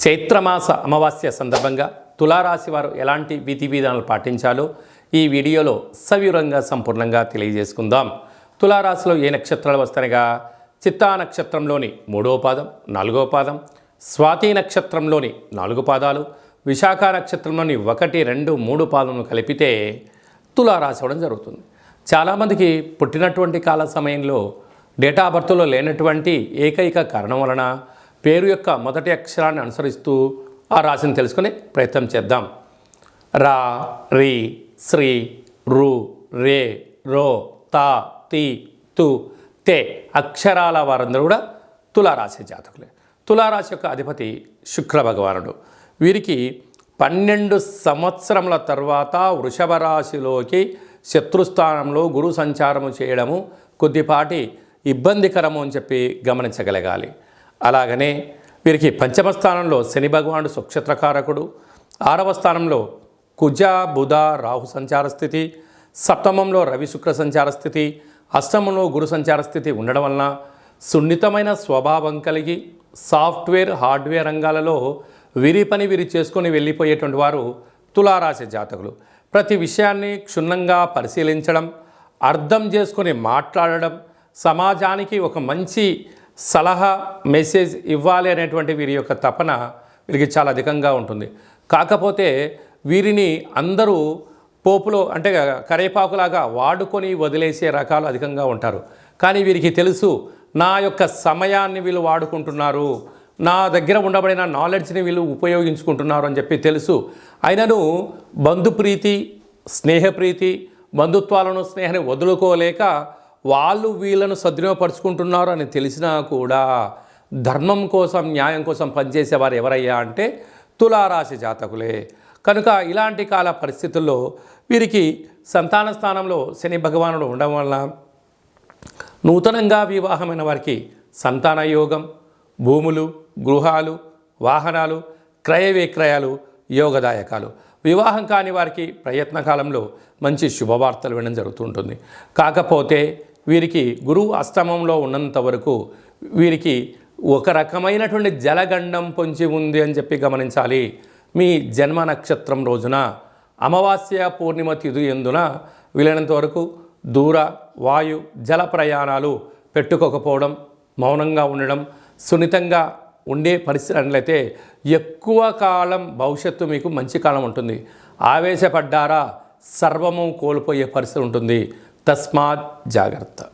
చైత్రమాస అమావాస్య సందర్భంగా తులారాశి వారు ఎలాంటి విధి విధానాలు పాటించాలో ఈ వీడియోలో సవివరంగా సంపూర్ణంగా తెలియజేసుకుందాం. తులారాశిలో ఏ నక్షత్రాలు వస్తాయనగా చిత్తా నక్షత్రంలోని మూడో పాదం నాలుగో పాదం స్వాతి నక్షత్రంలోని నాలుగు పాదాలు విశాఖ నక్షత్రంలోని ఒకటి రెండు మూడు పాదములు కలిపితే తులారాశి అవడం జరుగుతుంది. చాలామందికి పుట్టినటువంటి కాల సమయంలో డేటా ఆఫ్ బర్త్లో లేనటువంటి ఏకైక కారణం వలన పేరు యొక్క మొదటి అక్షరాన్ని అనుసరిస్తూ ఆ రాశిని తెలుసుకునే ప్రయత్నం చేద్దాం. రా రి శ్రీ రు రే రో తా తి తు తే అక్షరాల వారందరూ కూడా తులారాశి జాతకులే. తులారాశి యొక్క అధిపతి శుక్ర భగవానుడు. వీరికి పన్నెండు సంవత్సరముల తర్వాత వృషభ రాశిలోకి శత్రుస్థానంలో గురు సంచారము చేయడము కొద్దిపాటి ఇబ్బందికరము అని చెప్పి గమనించగలగాలి. అలాగనే వీరికి పంచమ స్థానంలో శని భగవానుడు సుక్షత్రకారకుడు. ఆరవ స్థానంలో కుజ బుధ రాహు సంచార స్థితి. సప్తమంలో రవి శుక్ర సంచార స్థితి. అష్టమంలో గురు సంచార స్థితి ఉండడం వలన సున్నితమైన స్వభావం కలిగి సాఫ్ట్వేర్ హార్డ్వేర్ రంగాలలో వీరి పని వీరి చేసుకొని వెళ్ళిపోయేటువంటి వారు తులారాశి జాతకులు. ప్రతి విషయాన్ని క్షుణ్ణంగా పరిశీలించడం అర్థం చేసుకొని మాట్లాడడం సమాజానికి ఒక మంచి సలహా మెసేజ్ ఇవ్వాలి అనేటువంటి వీరి యొక్క తపన వీరికి చాలా అధికంగా ఉంటుంది. కాకపోతే వీరిని అందరూ పోపులో అంటే కరేపాకులాగా వాడుకొని వదిలేసే రకాలు అధికంగా ఉంటారు. కానీ వీరికి తెలుసు నా యొక్క సమయాన్ని వీళ్ళు వాడుకుంటున్నారు. నా దగ్గర ఉండబడిన నాలెడ్జ్ని వీళ్ళు ఉపయోగించుకుంటున్నారు అని చెప్పి తెలుసు. అయినను బంధుప్రీతి స్నేహప్రీతి బంధుత్వాలను స్నేహాన్ని వదులుకోలేక వాళ్ళు వీళ్ళను సద్వినియోగపరుచుకుంటున్నారు అని తెలిసినా కూడా ధర్మం కోసం న్యాయం కోసం పనిచేసేవారు ఎవరయ్యా అంటే తులారాశి జాతకులే. కనుక ఇలాంటి కాల పరిస్థితుల్లో వీరికి సంతాన స్థానంలో శని భగవానుడు ఉండడం వల్ల నూతనంగా వివాహమైన వారికి సంతాన యోగం భూములు గృహాలు వాహనాలు క్రయ విక్రయాలు యోగదాయకాలు. వివాహం కాని వారికి ప్రయత్న కాలంలో మంచి శుభవార్తలు వినడం జరుగుతుంటుంది కాకపోతే వీరికి గురువు అష్టమంలో ఉన్నంత వరకు వీరికి ఒక రకమైనటువంటి జలగండం పొంచి ఉంది అని చెప్పి గమనించాలి. మీ జన్మ నక్షత్రం రోజున అమావాస్య పూర్ణిమ తిథి ఎందున వీలైనంత వరకు దూర వాయు జల ప్రయాణాలు పెట్టుకోకపోవడం మౌనంగా ఉండడం సున్నితంగా ఉండే పరిస్థితులైతే ఎక్కువ కాలం భవిష్యత్తు మీకు మంచి కాలం ఉంటుంది. ఆవేశపడ్డారా సర్వము కోల్పోయే పరిస్థితి ఉంటుంది. तस्मा जागृत